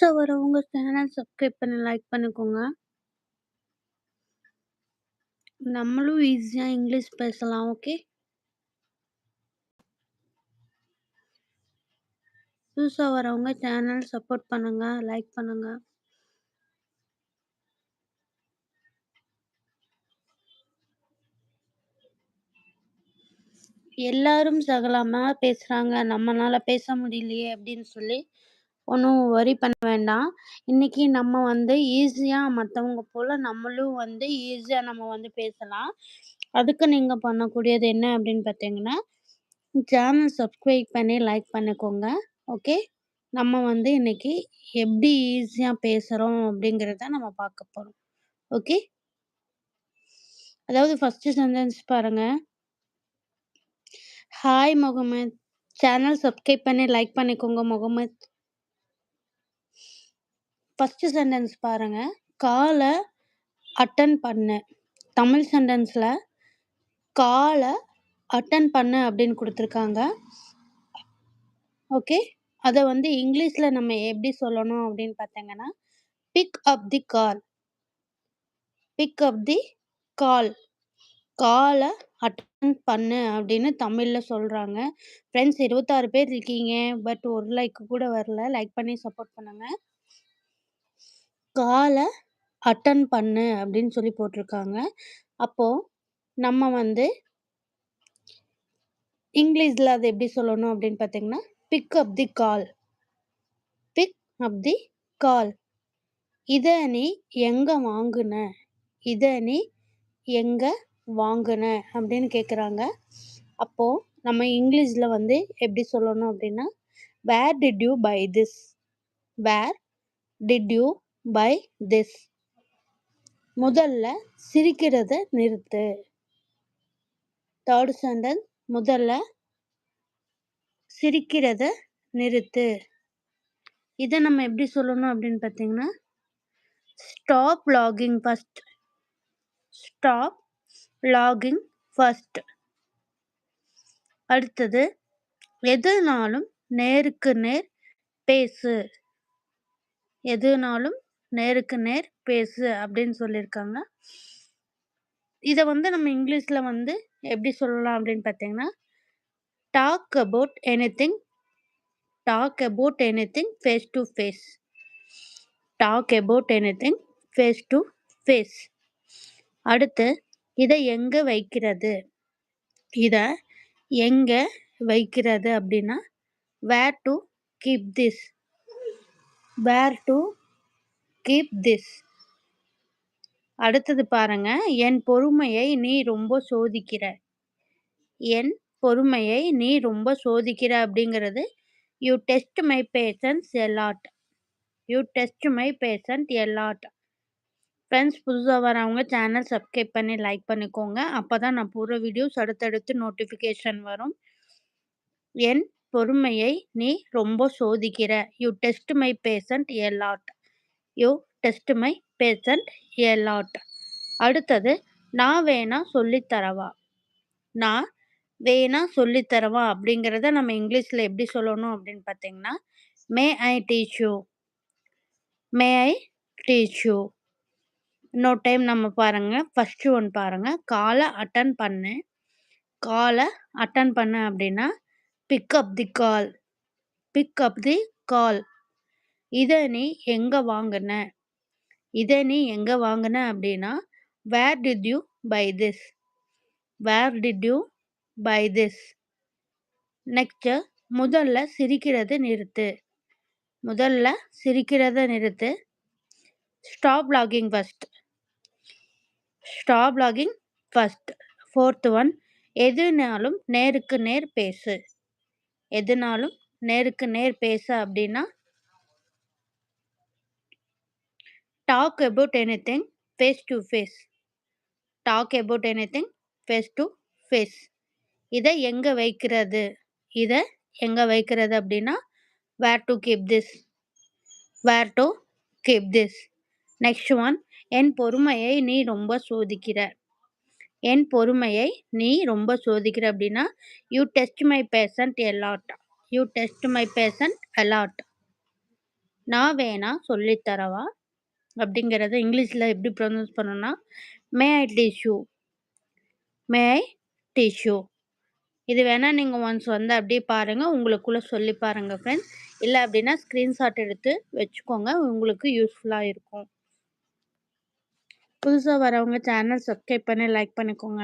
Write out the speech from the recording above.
புதுசா வரவங்க channel subscribe பண்ணி லைக் பண்ணிக்கோங்க. நம்மளும் ஈஸியா இங்கிலீஷ் பேசலாம். ஓகே. புதுசா வரவங்க சேனல் சப்போர்ட் பண்ணுங்க. லைக் பண்ணுங்க. எல்லாரும் சகலமா பேசுறாங்க. நம்மனால பேச முடியலையே அப்படின்னு சொல்லி ஒன்றும் வொரி பண்ண வேண்டாம். இன்னைக்கு நம்ம வந்து ஈஸியா மத்தவங்க போல நம்மளும் வந்து ஈஸியா நம்ம வந்து பேசலாம். அதுக்கு நீங்க பண்ணக்கூடியது என்ன அப்படின்னு பார்த்தீங்கன்னா, சேனல் சப்ஸ்கிரைப் பண்ணி லைக் பண்ணிக்கோங்க. ஓகே. நம்ம வந்து இன்னைக்கு எப்படி ஈஸியா பேசுறோம் அப்படிங்கிறத நம்ம பார்க்க போறோம். ஓகே. அதாவது ஃபஸ்ட்டு சென்டென்ஸ் பாருங்க. ஹாய் முகமது. சேனல் சப்ஸ்கிரைப் பண்ணி லைக் பண்ணிக்கோங்க முகமது. ஃபர்ஸ்ட் சென்டென்ஸ் பாருங்க. கால அட்டன் பண்ணு. தமிழ் சென்டென்ஸ்ல கால அட்டன் பண்ணு அப்படின்னு கொடுத்துருக்காங்க ஓகே. அதை வந்து இங்கிலீஷில் நம்ம எப்படி சொல்லணும் அப்படின்னு பார்த்தீங்கன்னா, பிக் அப் தி கால். பிக் அப் தி கால். காலை அட்டன் பண்ணு அப்படின்னு தமிழில் சொல்கிறாங்க ஃப்ரெண்ட்ஸ் 26 பேர் இருக்கீங்க. பட் ஒரு லைக் கூட வரல. லைக் பண்ணி சப்போர்ட் பண்ணுங்கள் கால அட்டன் பண்ணு அப்படின்னு சொல்லி போட்டிருக்காங்க. அப்போ நம்ம வந்து இங்கிலீஷில் அது எப்படி சொல்லணும் அப்படின்னு பார்த்தீங்கன்னா, பிக் அப் தி கால். பிக் அப் தி கால். இதை நீ எங்கே வாங்குன? இதை நீ எங்கே வாங்குன? அப்படின்னு கேட்குறாங்க. அப்போ நம்ம இங்கிலீஷில் வந்து எப்படி சொல்லணும் அப்படின்னா, where did you buy this? Where did you buy this? முதல்ல சிரிக்கிறத நிறுத்து. தேர்ட் சென்டென்ஸ் முதல்ல சிரிக்கிறத நிறுத்து. இதை நம்ம எப்படி சொல்லணும் அப்படின்னு பார்த்தீங்கன்னா, stop logging first. Stop logging first. அடுத்தது எதுனாலும் நேருக்கு நேர் பேசு. எதுனாலும் நேருக்கு நேர் பேசு அப்படின்னு சொல்லியிருக்காங்க. இதை வந்து நம்ம இங்கிலீஷில் வந்து எப்படி சொல்லலாம் அப்படின்னு பார்த்தீங்கன்னா, talk about anything talk about anything face to face. Talk about anything face to face. அடுத்து இதை எங்கே வைக்கிறது? இதை எங்கே வைக்கிறது அப்படின்னா, where to keep this? Where to keep this? அடுத்தது பாருங்க. என் பொறுமையை நீ ரொம்ப சோதிக்கிற. என் பொறுமையை நீ ரொம்ப சோதிக்கிற அப்படிங்கிறது, யூ டெஸ்ட் மை பேஷன்ஸ் எ யூ டெஸ்ட் மை பேஷண்ட் எ ஃப்ரெண்ட்ஸ் புதுசாக வரவங்க சேனல் சப்ஸ்கிரைப் பண்ணி லைக் பண்ணிக்கோங்க. அப்போ தான் நான் போடுற வீடியோஸ் அடுத்தடுத்து நோட்டிஃபிகேஷன் வரும். என் பொறுமையை நீ ரொம்ப சோதிக்கிற. You test my patient a you test my patient a lot. அடுத்தது நான் வேணா சொல்லித்தரவா நான் வேணா சொல்லித் தரவா அப்படிங்கிறத நம்ம இங்கிலீஷில் எப்படி சொல்லணும் அப்படின்னு பார்த்தீங்கன்னா, may I teach you? May I teach you? இன்னொரு டைம் நம்ம பாருங்க. ஃபஸ்ட்டு ஒன் பாருங்கள் காலை அட்டன் பண்ணு. காலை அட்டன் பண்ணு அப்படின்னா, பிக் அப் தி கால். பிக் அப் தி கால். இதை நீ எங்க வாங்கின இதை நீ எங்க வாங்கின அப்படின்னா, where did you buy this? Where did you buy this? Next முதல்ல சிரிக்கிறத நிறுத்து. முதல்ல சிரிக்கிறத நிறுத்து. Stop logging first stop logging first fourth one எதுனாலும் நேருக்கு நேர் பேசு. எதுனாலும் நேருக்கு நேர் பேசு அப்படின்னா, talk about anything face to face. Talk about anything face to face. இதை எங்கே வைக்கிறது? இதை எங்கே வைக்கிறது அப்படின்னா, where to keep this? Where two keep this? Next one என் பொறுமையை நீ ரொம்ப சோதிக்கிற. என் பொறுமையை நீ ரொம்ப சோதிக்கிற அப்படின்னா, you test my patient a you test my patient a lot நான் வேணா சொல்லித்தரவா அப்படிங்கிறத இங்கிலீஷில் எப்படி ப்ரொனவுன்ஸ் பண்ணணும்னா மே ஐ டிஷ்யூ மே ஐ டிஷ்யூ இது வேணால் நீங்கள் ஒன்ஸ் வந்து அப்படியே பாருங்கள் உங்களுக்குள்ளே சொல்லி பாருங்கள் ஃப்ரெண்ட்ஸ் இல்லை அப்படின்னா ஸ்க்ரீன்ஷாட் எடுத்து வச்சுக்கோங்க உங்களுக்கு யூஸ்ஃபுல்லாக இருக்கும். புதுசாக வரவங்க சேனல் சப்ஸ்கிரைப் பண்ணி லைக் பண்ணிக்கோங்க.